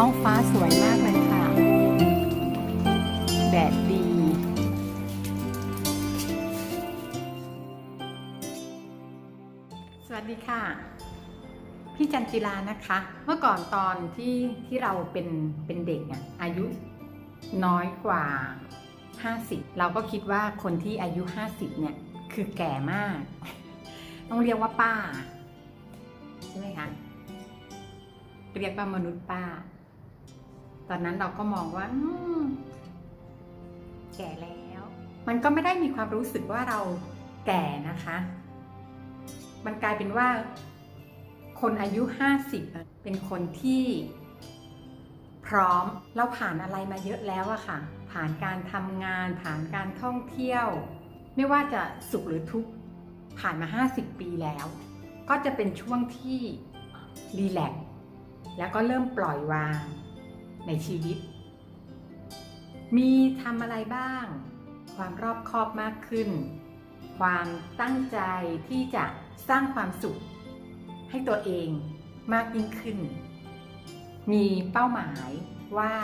ท้องฟ้าสวยมากเลยค่ะ แดดดี สวัสดีค่ะ พี่จันจิลานะคะ เมื่อก่อนตอนที่ที่เราเป็นเป็นเด็กอะอายุน้อยกว่า 50 เราก็คิดว่าคนที่อายุ 50 เนี่ย คือแก่มาก ต้องเรียกว่าป้า ใช่ไหมคะเรียกว่ามนุษย์ป้า ตอนนั้นเราก็มองว่าแก่แล้ว มันก็ไม่ได้มีความรู้สึกว่าเราแก่นะคะ มันกลายเป็นว่า คนอายุ 50 เป็นคนที่พร้อมเราผ่านอะไรมาเยอะแล้วอะค่ะ ผ่านการทำงาน ผ่านการท่องเที่ยว ไม่ว่าจะสุขหรือทุกข์ผ่านมา 50 ปีแล้ว ก็จะเป็นช่วงที่รีแลกซ์แล้วก็เริ่มปล่อยวาง ในชีวิต มีทำอะไรบ้าง ความรอบคอบมากขึ้น ความตั้งใจที่จะสร้างความสุข ให้ตัวเองมากยิ่งขึ้น มีเป้าหมายว่า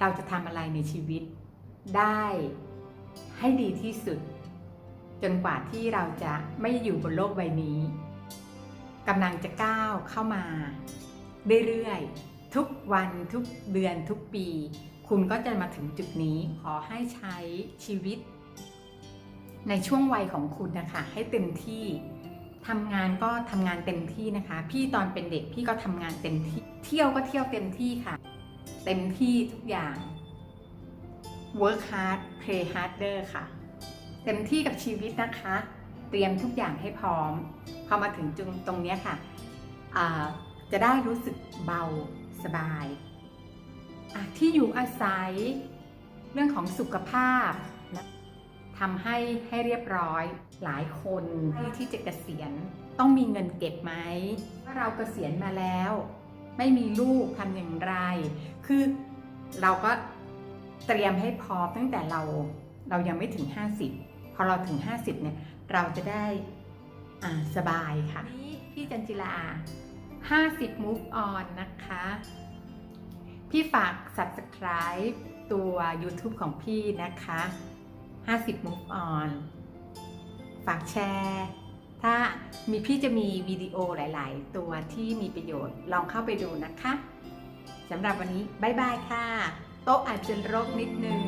เราจะทำอะไรในชีวิต ได้ให้ดีที่สุด จนกว่าที่เราจะไม่อยู่บนโลกใบนี้กำลังจะก้าวเข้ามาเรื่อยๆ ทุกวันทุกเดือนทุกปี คุณก็จะมาถึงจุดนี้ ขอให้ใช้ชีวิต ในช่วงวัยของคุณนะคะ ให้เต็มที่ทำงานก็ทำงานเต็มที่นะคะ พี่ตอนเป็นเด็กพี่ก็ทำงานเต็มที่ เที่ยวก็เที่ยวเต็มที่ค่ะ เต็มที่ทุกอย่าง work hard play harder ค่ะ เต็มที่กับชีวิตนะคะ เตรียมทุกอย่างให้พร้อม พอมาถึงจุดตรงนี้ค่ะจะได้รู้สึกเบา สบายอะที่อยู่อาศัย เรื่องของสุขภาพนะทำให้ให้เรียบร้อยหลายคนที่ที่จะเกษียณต้องมีเงินเก็บไหมว่าเราเกษียณมาแล้ว ไม่มีลูกทำอย่างไร คือเราก็เตรียมให้พร้อมตั้งแต่เราเรายังไม่ถึง 50 พอเราถึง 50เนี่ยเราจะได้อ่าสบายค่ะ พี่จันจิลา 50 move on นะคะ พี่ฝาก subscribe ตัว YouTube ของพี่นะคะ 50 move on ฝากแชร์ ถ้ามีพี่จะมีวิดีโอหลาย ๆ ตัวที่มีประโยชน์ลองเข้าไปดูนะคะสำหรับวันนี้ บ๊ายบายค่ะ โต๊ะอาจจะรกนิดนึง